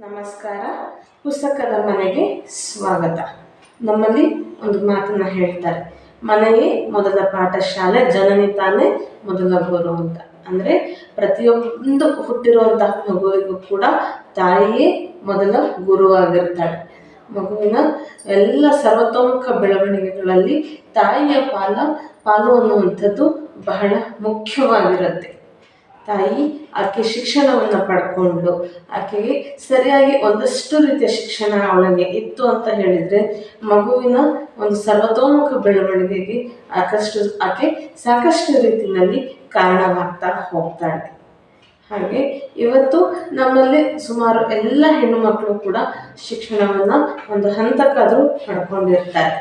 ನಮಸ್ಕಾರ. ಪುಸ್ತಕದ ಮನೆಗೆ ಸ್ವಾಗತ. ನಮ್ಮಲ್ಲಿ ಒಂದು ಮಾತನ್ನ ಹೇಳ್ತಾರೆ. ಮನೆಯೇ ಮೊದಲ ಪಾಠಶಾಲೆ, ಜನನಿ ತಾನೇ ಮೊದಲ ಗುರು ಅಂತ. ಅಂದರೆ ಪ್ರತಿಯೊಂದು ಹುಟ್ಟಿರುವಂತಹ ಮಗುವಿಗೂ ಕೂಡ ತಾಯಿಯೇ ಮೊದಲ ಗುರು ಆಗಿರ್ತಾಳೆ. ಮಗುವಿನ ಎಲ್ಲ ಸರ್ವತೋಮುಖ ಬೆಳವಣಿಗೆಗಳಲ್ಲಿ ತಾಯಿಯ ಪಾಲ, ಪಾಲು ಅನ್ನುವಂಥದ್ದು ಬಹಳ ಮುಖ್ಯವಾಗಿರುತ್ತೆ. ತಾಯಿ ಆಕೆ ಶಿಕ್ಷಣವನ್ನು ಪಡ್ಕೊಂಡು ಆಕೆಗೆ ಸರಿಯಾಗಿ ಒಂದಷ್ಟು ರೀತಿಯ ಶಿಕ್ಷಣ ಅವಳಿಗೆ ಇತ್ತು ಅಂತ ಹೇಳಿದರೆ, ಮಗುವಿನ ಒಂದು ಸರ್ವತೋಮುಖ ಬೆಳವಣಿಗೆಗೆ ಆಕಷ್ಟು, ಆಕೆ ಸಾಕಷ್ಟು ರೀತಿಯಲ್ಲಿ ಕಾರಣವಾಗ್ತಾ ಹೋಗ್ತಾಳೆ ಹಾಗೆ ಇವತ್ತು ನಮ್ಮಲ್ಲಿ ಸುಮಾರು ಎಲ್ಲ ಹೆಣ್ಣು ಮಕ್ಕಳು ಕೂಡ ಶಿಕ್ಷಣವನ್ನು ಒಂದು ಹಂತಕ್ಕಾದರೂ ಪಡ್ಕೊಂಡಿರ್ತಾರೆ.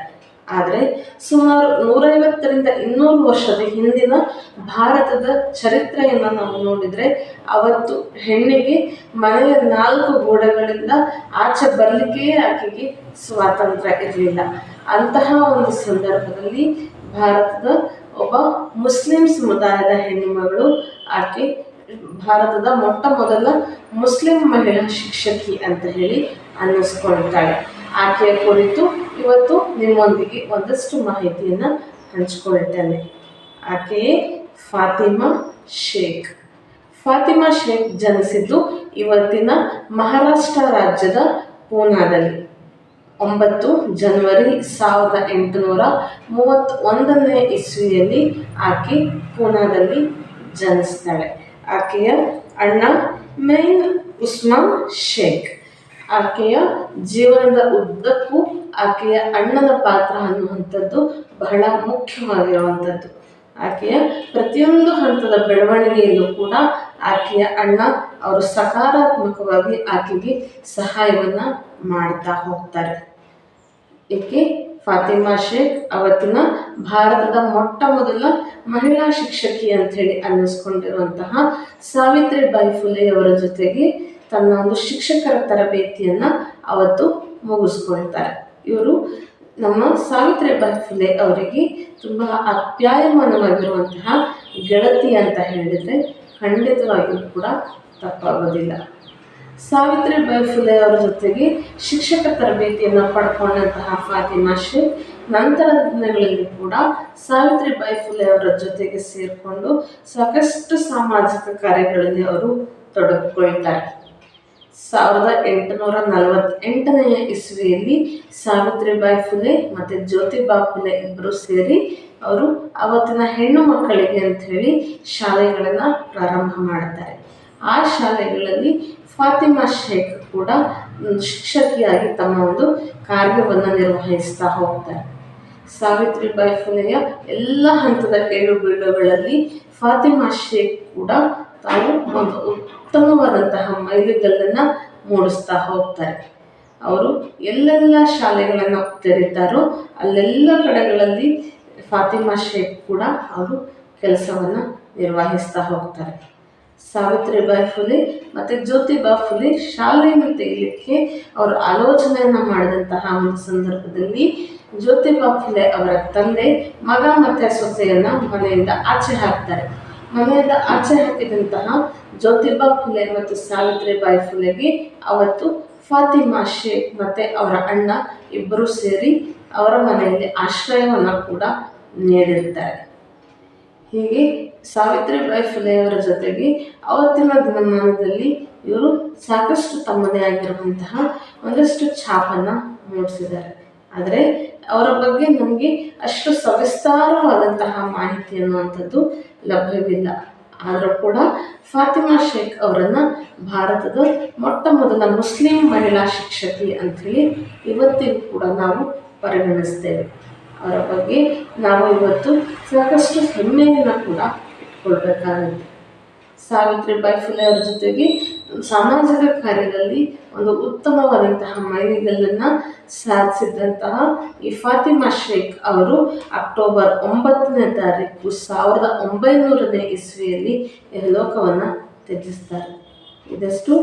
ಆದರೆ ಸುಮಾರು ನೂರೈವತ್ತರಿಂದ ಇನ್ನೂರು ವರ್ಷದ ಹಿಂದಿನ ಭಾರತದ ಚರಿತ್ರೆಯನ್ನು ನಾವು ನೋಡಿದರೆ ಅವತ್ತು ಹೆಣ್ಣಿಗೆ ಮನೆಯ ನಾಲ್ಕು ಗೋಡೆಗಳಿಂದ ಆಚೆ ಬರಲಿಕ್ಕೆ ಆಕೆಗೆ ಸ್ವಾತಂತ್ರ್ಯ ಇರಲಿಲ್ಲ. ಅಂತಹ ಒಂದು ಸಂದರ್ಭದಲ್ಲಿ ಭಾರತದ ಒಬ್ಬ ಮುಸ್ಲಿಂ ಸಮುದಾಯದ ಹೆಣ್ಣುಮಗಳು ಆಕೆ ಭಾರತದ ಮೊಟ್ಟ ಮೊದಲ ಮುಸ್ಲಿಂ ಮಹಿಳಾ ಶಿಕ್ಷಕಿ ಅಂತ ಹೇಳಿ ಅನ್ನಿಸ್ಕೊಳ್ತಾಳೆ. ಆಕೆಯ ಕುರಿತು ಇವತ್ತು ನಿಮ್ಮೊಂದಿಗೆ ಒಂದಷ್ಟು ಮಾಹಿತಿಯನ್ನು ಹಂಚಿಕೊಳ್ತೇನೆ. ಆಕೆಯೇ ಫಾತಿಮಾ ಶೇಖ್. ಫಾತಿಮಾ ಶೇಖ್ ಜನಿಸಿದ್ದು ಇವತ್ತಿನ ಮಹಾರಾಷ್ಟ್ರ ರಾಜ್ಯದ ಪೂನಾದಲ್ಲಿ. ಒಂಬತ್ತು ಜನವರಿ ಸಾವಿರದ ಎಂಟುನೂರ ಮೂವತ್ತೊಂದನೇ ಇಸ್ವಿಯಲ್ಲಿ ಆಕೆ ಪೂನಾದಲ್ಲಿ ಜನಿಸ್ತಾಳೆ. ಆಕೆಯ ಅಣ್ಣ ಮೇನ್ ಉಸ್ಮಾನ್ ಶೇಖ್. ಆಕೆಯ ಜೀವನದ ಉದ್ದಕ್ಕೂ ಆಕೆಯ ಅಣ್ಣನ ಪಾತ್ರ ಅನ್ನುವಂಥದ್ದು ಬಹಳ ಮುಖ್ಯವಾಗಿರುವಂಥದ್ದು. ಆಕೆಯ ಪ್ರತಿಯೊಂದು ಹಂತದ ಬೆಳವಣಿಗೆಯಲ್ಲೂ ಕೂಡ ಆಕೆಯ ಅಣ್ಣ ಅವರು ಸಕಾರಾತ್ಮಕವಾಗಿ ಆಕೆಗೆ ಸಹಾಯವನ್ನ ಮಾಡ್ತಾ ಹೋಗ್ತಾರೆ. ಏಕೆ? ಫಾತಿಮಾ ಶೇಖ್ ಅವತ್ತಿನ ಭಾರತದ ಮೊಟ್ಟ ಮೊದಲ ಮಹಿಳಾ ಶಿಕ್ಷಕಿ ಅಂತ ಹೇಳಿ ಅನ್ನಿಸ್ಕೊಂಡಿರುವಂತಹ ಸಾವಿತ್ರಿಬಾಯಿ ಫುಲೆಯವರ ಜೊತೆಗೆ ತನ್ನ ಒಂದು ಶಿಕ್ಷಕರ ತರಬೇತಿಯನ್ನು ಅವತ್ತು ಮುಗಿಸ್ಕೊಳ್ತಾರೆ. ಇವರು ನಮ್ಮ ಸಾವಿತ್ರಿಬಾಯಿ ಫುಲೆ ಅವರಿಗೆ ತುಂಬ ಅಪ್ಯಾಯಮಾನವಾಗಿರುವಂತಹ ಗೆಳತಿ ಅಂತ ಹೇಳಿದರೆ ಖಂಡಿತವಾಗಿಯೂ ಕೂಡ ತಪ್ಪಾಗೋದಿಲ್ಲ. ಸಾವಿತ್ರಿಬಾಯಿ ಫುಲೆ ಅವರ ಜೊತೆಗೆ ಶಿಕ್ಷಕ ತರಬೇತಿಯನ್ನು ಪಡ್ಕೊಂಡಂತಹ ಫಾತಿಮಾ ಶೇಖ್ ನಂತರದ ದಿನಗಳಲ್ಲಿ ಕೂಡ ಸಾವಿತ್ರಿಬಾಯಿ ಫುಲೆ ಅವರ ಜೊತೆಗೆ ಸೇರಿಕೊಂಡು ಸಾಕಷ್ಟು ಸಾಮಾಜಿಕ ಕಾರ್ಯಗಳಲ್ಲಿ ಅವರು ತೊಡಗಿಕೊಳ್ತಾರೆ. ಸಾವಿರದ ಎಂಟುನೂರ ನಲವತ್ತೆಂಟನೆಯ ಇಸ್ವಿಯಲ್ಲಿ ಸಾವಿತ್ರಿಬಾಯಿ ಫುಲೆ ಮತ್ತು ಜ್ಯೋತಿಬಾ ಫುಲೆ ಇಬ್ಬರು ಸೇರಿ ಅವರು ಅವತ್ತಿನ ಹೆಣ್ಣು ಮಕ್ಕಳಿಗೆ ಹೇಳಿ ಶಾಲೆಗಳನ್ನು ಪ್ರಾರಂಭ ಮಾಡ್ತಾರೆ. ಆ ಶಾಲೆಗಳಲ್ಲಿ ಫಾತಿಮಾ ಶೇಖ್ ಕೂಡ ಶಿಕ್ಷಕಿಯಾಗಿ ತಮ್ಮ ಒಂದು ಕಾರ್ಯವನ್ನು ನಿರ್ವಹಿಸ್ತಾ ಹೋಗ್ತಾರೆ. ಸಾವಿತ್ರಿಬಾಯಿ ಫುಲೆಯ ಎಲ್ಲ ಹಂತದ ಏಳು ಬೀಳುಗಳಲ್ಲಿ ಫಾತಿಮಾ ಶೇಖ್ ಕೂಡ ತಾವು ಒಂದು ಉತ್ತಮವಾದಂತಹ ಮೈಲಿಗಲ್ಲನ್ನು ಮೂಡಿಸ್ತಾ ಹೋಗ್ತಾರೆ. ಅವರು ಎಲ್ಲೆಲ್ಲ ಶಾಲೆಗಳನ್ನು ತೆರೀತಾರೋ ಅಲ್ಲೆಲ್ಲ ಕಡೆಗಳಲ್ಲಿ ಫಾತಿಮಾ ಶೇಖ್ ಕೂಡ ಅವರು ಕೆಲಸವನ್ನು ನಿರ್ವಹಿಸ್ತಾ ಹೋಗ್ತಾರೆ. ಸಾವಿತ್ರಿಬಾಯಿ ಫುಲೆ ಮತ್ತು ಜ್ಯೋತಿಬಾ ಫುಲೆ ಶಾಲೆಯನ್ನು ತೆಗಿಲಿಕ್ಕೆ ಅವರು ಆಲೋಚನೆಯನ್ನು ಮಾಡಿದಂತಹ ಒಂದು ಸಂದರ್ಭದಲ್ಲಿ ಜ್ಯೋತಿಬಾ ಫುಲೆ ಅವರ ತಂದೆ, ಮಗ ಮತ್ತು ಸೊಸೆಯನ್ನು ಮನೆಯಿಂದ ಆಚೆ ಹಾಕ್ತಾರೆ. ಮನೆಯಿಂದ ಆಚೆ ಹಾಕಿದಂತಹ ಜ್ಯೋತಿಬಾ ಫುಲೆ ಮತ್ತು ಸಾವಿತ್ರಿಬಾಯಿ ಫುಲೆಗೆ ಅವತ್ತು ಫಾತಿಮಾ ಶೇಖ್ ಮತ್ತು ಅವರ ಅಣ್ಣ ಇಬ್ಬರು ಸೇರಿ ಅವರ ಮನೆಯಲ್ಲಿ ಆಶ್ರಯವನ್ನು ಕೂಡ ನೀಡಿರ್ತಾರೆ ಹೀಗೆ ಸಾವಿತ್ರಿಬಾಯಿ ಫುಲೆಯವರ ಜೊತೆಗೆ ಅವತ್ತಿನ ದಿನಮಾನದಲ್ಲಿ ಇವರು ಸಾಕಷ್ಟು ತಮ್ಮದೇ ಆಗಿರುವಂತಹ ಒಂದಷ್ಟು ಛಾಪನ್ನು ಮೂಡಿಸಿದ್ದಾರೆ. ಆದರೆ ಅವರ ಬಗ್ಗೆ ನಮಗೆ ಅಷ್ಟು ಸವಿಸ್ತಾರವಾದಂತಹ ಮಾಹಿತಿ ಅನ್ನುವಂಥದ್ದು ಲಭ್ಯವಿಲ್ಲ. ಆದರೂ ಕೂಡ ಫಾತಿಮಾ ಶೇಖ್ ಅವರನ್ನು ಭಾರತದ ಮೊಟ್ಟ ಮೊದಲ ಮುಸ್ಲಿಂ ಮಹಿಳಾ ಶಿಕ್ಷಕಿ ಅಂಥೇಳಿ ಇವತ್ತಿಗೂ ಕೂಡ ನಾವು ಪರಿಗಣಿಸ್ತೇವೆ. ಅವರ ಬಗ್ಗೆ ನಾವು ಇವತ್ತು ಸಾಕಷ್ಟು ಹೆಮ್ಮೆಯನ್ನು ಕೂಡ ಇಟ್ಕೊಳ್ಬೇಕಾಗುತ್ತೆ. ಸಾವಿತ್ರಿಬಾಯಿ ಫುಲೆ ಅವರ ಜೊತೆಗೆ ಸಾಮಾಜಿಕ ಕಾರ್ಯದಲ್ಲಿ ಒಂದು ಉತ್ತಮವಾದಂತಹ ಮೈಲಿಗಲ್ಲನ್ನು ಸಾಧಿಸಿದಂತಹ ಈ ಫಾತಿಮಾ ಶೇಖ್ ಅವರು ಅಕ್ಟೋಬರ್ ಒಂಬತ್ತನೇ ತಾರೀಕು ಸಾವಿರದ ಒಂಬೈನೂರನೇ ಇಸ್ವಿಯಲ್ಲಿ ಲೋಕವನ್ನು ತ್ಯಜಿಸ್ತಾರೆ. ಇದಷ್ಟು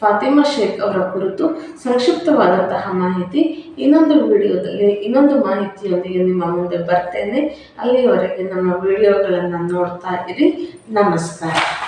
ಫಾತಿಮಾ ಶೇಖ್ ಅವರ ಕುರಿತು ಸಂಕ್ಷಿಪ್ತವಾದಂತಹ ಮಾಹಿತಿ. ಇನ್ನೊಂದು ವಿಡಿಯೋದಲ್ಲಿ, ಇನ್ನೊಂದು ಮಾಹಿತಿಯೊಂದಿಗೆ ನಿಮ್ಮ ಮುಂದೆ ಬರ್ತೇನೆ. ಅಲ್ಲಿಯವರೆಗೆ ನಮ್ಮ ವಿಡಿಯೋಗಳನ್ನು ನೋಡ್ತಾ ಇರಿ. ನಮಸ್ಕಾರ.